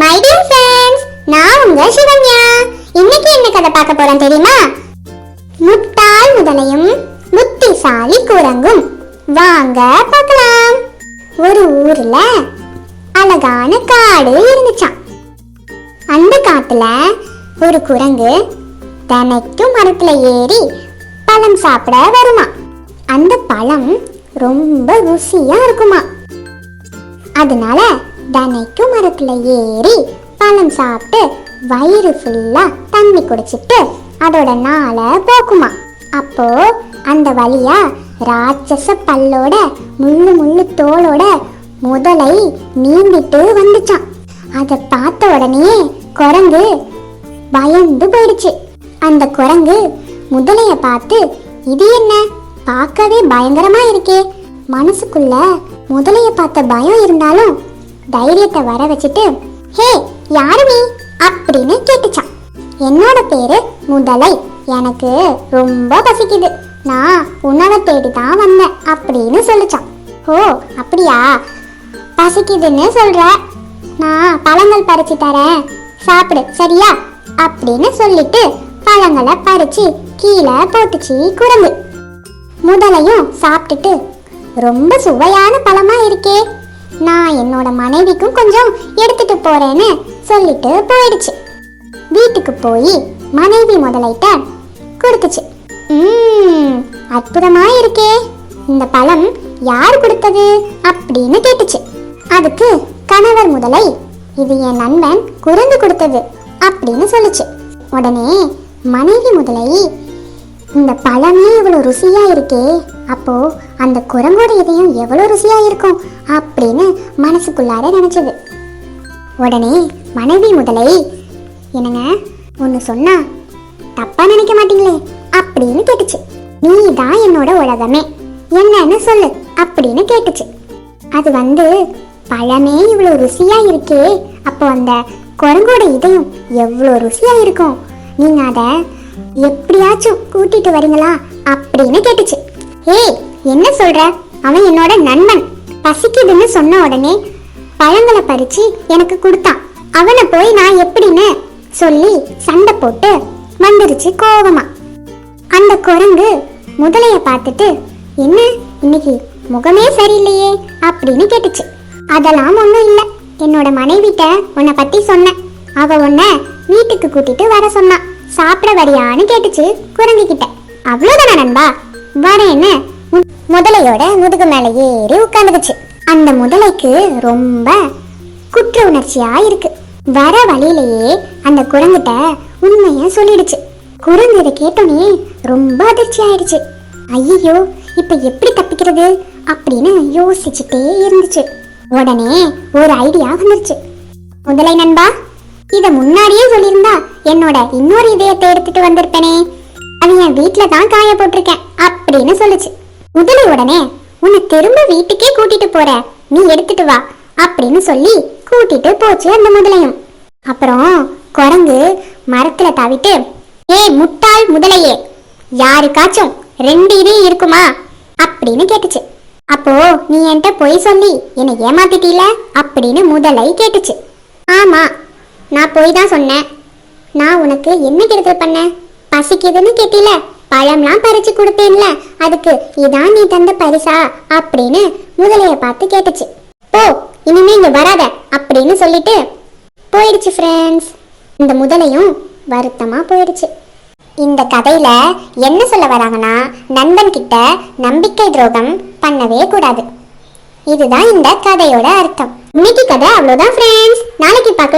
My dear friends நான் உங்க சிவன்யா. இன்னைக்கு என்ன கதை பார்க்க போறோம் தெரியுமா? முட்டாள் முதலையும் புத்திசாலி குரங்கும். வாங்க பார்க்கலாம். ஒரு ஊர்ல அழகான காடு இருந்துச்சாம். அந்த காட்டுல ஒரு குரங்கு தினைக்கும் மரத்துல ஏறி பழம் சாப்பிட வருமா அந்த பழம் ரொம்ப ருசியா இருக்குமா அதனால தினைக்கும் மரத்துல ஏறி பழம் சாப்பிட்டு வயிறு ஃபுல்லா தண்ணி குடிச்சிட்டு அதோட நாளை போக்குமா? அப்போ அந்த வழியா ராட்சச பல்லோட முள்ளு முள்ளு தோலோட முதலை நீந்திட்டு வந்துச்சான் அதை பார்த்த உடனே குரங்கு பயந்து போயிடுச்சு. அந்த குரங்கு முதலைய பார்த்து இது என்ன? பார்க்கவே பயங்கரமா இருக்கே. மனசுக்குள்ள முதலைய பார்த்த பயம் இருந்தாலும் தைரியத்தை வர வச்சுட்டு ஹே யாரு நீ? அப்படின்னு கேட்டுச்சான். என்னோட பேரு முதலை. எனக்கு ரொம்ப பசிக்குது. நான் உணவை தேடி தான் வந்தேன் அப்படின்னு சொல்லிச்சான். ஓ அப்படியா? பசிக்குதுன்னு சொல்ற. நான் பழங்கள் பறிச்சு தரேன். சாப்பிடு சரியா? அப்படின்னு சொல்லிட்டு பழங்களை பறிச்சு கீழே போட்டுச்சு குரங்கு. முதலையும் சாப்பிட்டுட்டு ரொம்ப சுவையான பழமா இருக்கே. நான் என்னோட மனைவிக்கும் கொஞ்சம் எடுத்துட்டு போறேன்னு சொல்லிட்டு போயிடுச்சு. வீட்டுக்கு போய் மனைவி முதலைட்ட கொடுத்துச்சு. அற்புதமா இருக்கே. இந்த பழம் யார் கொடுத்தது? அப்படின்னு கேட்டுச்சு. அதுக்கு கணவர் முதலை இது என் நண்பன் குரங்கு கொடுத்தது அப்படின்னு சொல்லுச்சு. உடனே மனைவி முதலை இந்த பழமே இவ்வளோ ருசியா இருக்கே. அப்போ அந்த குரங்கோட இதயம் எவ்வளோ ருசியா இருக்கும் அப்படின்னு மனசுக்குள்ளார நினைச்சது. உடனே மனைவி முதலை என்னங்க ஒன்று சொன்னா தப்பா நினைக்க மாட்டீங்களே? அப்படின்னு கேட்டுச்சு. நீ தான் என்னோட உலகமே. என்னன்னு சொல்லு அப்படின்னு கேட்டுச்சு. அது வந்து பழமே இவ்வளோ ருசியா இருக்கே அப்போ அந்த குரங்கோட இதயம் எவ்வளோ ருசியா இருக்கும் நீங்க அதை எப்படியாச்சும் கூட்டிட்டு வரீங்களா? அப்படின்னு கேட்டுச்சு. ஏய் என்ன சொல்ற? அவன் என்னோட நண்பன். பசிக்குதுன்னு சொன்ன உடனே பழங்களை பறிச்சு எனக்கு கொடுத்தான். அவனை போய் நான் எப்படின்னு சொல்லி சண்டை போட்டு வந்துருச்சு கோவமா. அந்த குரங்கு முதலைய பார்த்துட்டு என்ன? இன்னைக்கு முகமே சரியில்லையே? அப்படின்னு கேட்டுச்சு. அதெல்லாம் ஒன்றும் இல்லை. என்னோட மனைவிட்ட உன்னை பத்தி சொன்னேன். அவ உன்னை வீட்டுக்கு கூட்டிட்டு வர சொன்னான். சாப்பிட வரியான்னு கேட்டுச்சு குரங்கு கிட்ட அவ்வளோதானா நண்பா? வரேன்னு முதலையோட முதுகு மேலே ஏறி உட்காந்துக்குச்சு அந்த முதலைக்கு ரொம்ப குற்ற உணர்ச்சியா இருக்கு வர வழியிலேயே அந்த குரங்கிட்ட உண்மைய சொல்லிடுச்சு. குரங்கு இதை கேட்டோன்னே ரொம்ப அதிர்ச்சி ஆயிடுச்சு ஐயோ இப்ப எப்படி தப்பிக்கிறது அப்படின்னு யோசிச்சுட்டே இருந்துச்சு. உடனே ஒரு ஐடியா வந்துருச்சு. முதலை நண்பா இத முன்னாடியே சொல்லியிருந்தா என்னோட இன்னொரு இதயத்தை எடுத்துட்டு வந்திருப்பேனே. அது என் வீட்டுல தான் காய போட்டிருக்கேன் அப்படின்னு சொல்லுச்சு. முதலை உடனே உன்னை திரும்ப வீட்டுக்கே கூட்டிட்டு போற. நீ எடுத்துட்டு வா அப்படின்னு சொல்லி கூட்டிட்டு போச்சு அந்த முதலையும். அப்புறம் குரங்கு மரத்துல தாவிட்டு ஏய் முட்டாள் முதலையே யாருக்காச்சும் ரெண்டு இதே இருக்குமா? அப்படின்னு கேட்டுச்சு. அப்போ நீ என்கிட்ட பொய் சொல்லி என்னை ஏமாத்திட்டீல? அப்படின்னு முதலை கேட்டுச்சு. ஆமா நான் பொய் தான் சொன்னேன். நான் உனக்கு என்ன கெடுதல் பண்ணேன்? பசிக்குதுன்னு கேட்டில? பழம்லாம் பறிச்சு கொடுத்தேன்ல அதுக்கு இதான் நீ தந்த பரிசா அப்படின்னு முதலைய பார்த்து கேட்டுச்சு. போ இனிமே இங்க வராத அப்படின்னு சொல்லிட்டு போயிடுச்சு ஃப்ரெண்ட்ஸ் இந்த முதலையும் வருத்தமா போயிடுச்சு. இந்த கதையில என்ன சொல்ல வராங்கன்னா நண்பன் கிட்ட நம்பிக்கை துரோகம் பண்ணவே கூடாது. இதுதான் இந்த கதையோட அர்த்தம். இன்னைக்கு கதை அவ்வளோதான் ஃப்ரெண்ட்ஸ் நாளைக்கு பார்க்கலாம்.